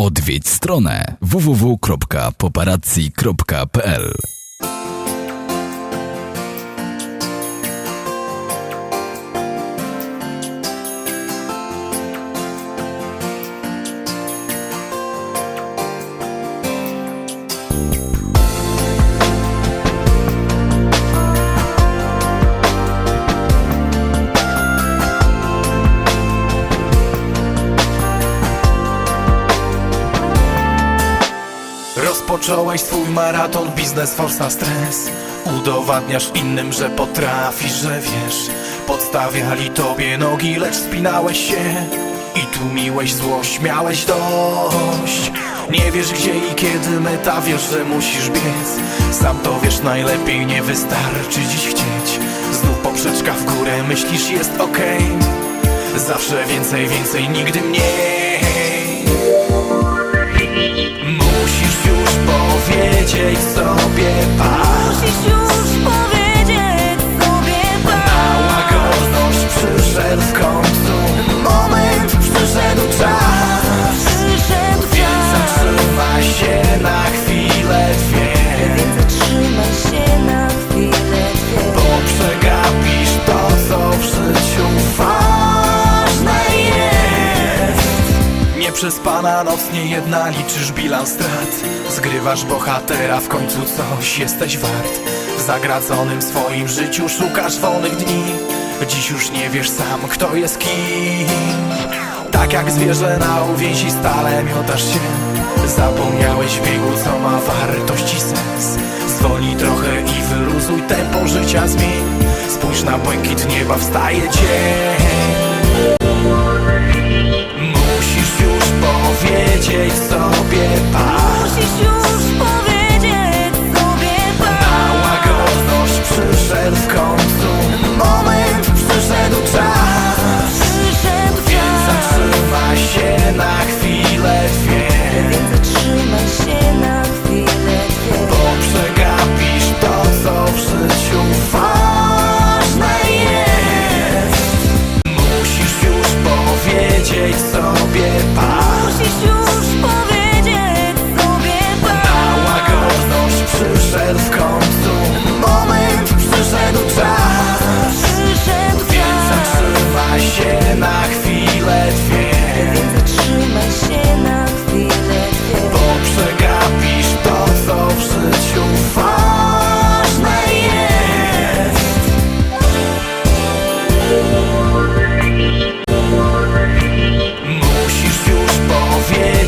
Odwiedź stronę www.paparazzi.pl Rozpocząłeś swój maraton, biznes, forsa, stres. Udowadniasz innym, że potrafisz, że wiesz. Podstawiali tobie nogi, lecz spinałeś się. I tłumiłeś złość, miałeś dość. Nie wiesz gdzie i kiedy meta, wiesz, że musisz biec. Sam to wiesz najlepiej, nie wystarczy dziś chcieć. Znów poprzeczka w górę, myślisz jest okej. Zawsze więcej, więcej, nigdy mniej Nieprzespana noc, nie jedna liczysz bilans strat. Zgrywasz bohatera, w końcu coś jesteś wart. W zagradzonym swoim życiu szukasz wolnych dni. Dziś już nie wiesz sam, kto jest kim. Tak jak zwierzę na uwięzi stale miotasz się. Zapomniałeś biegu, co ma wartość i sens. Zwolnij trochę i wyluzuj tempo życia zmień. Spójrz na błękit nieba, wstaje dzień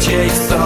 Musisz już powiedzieć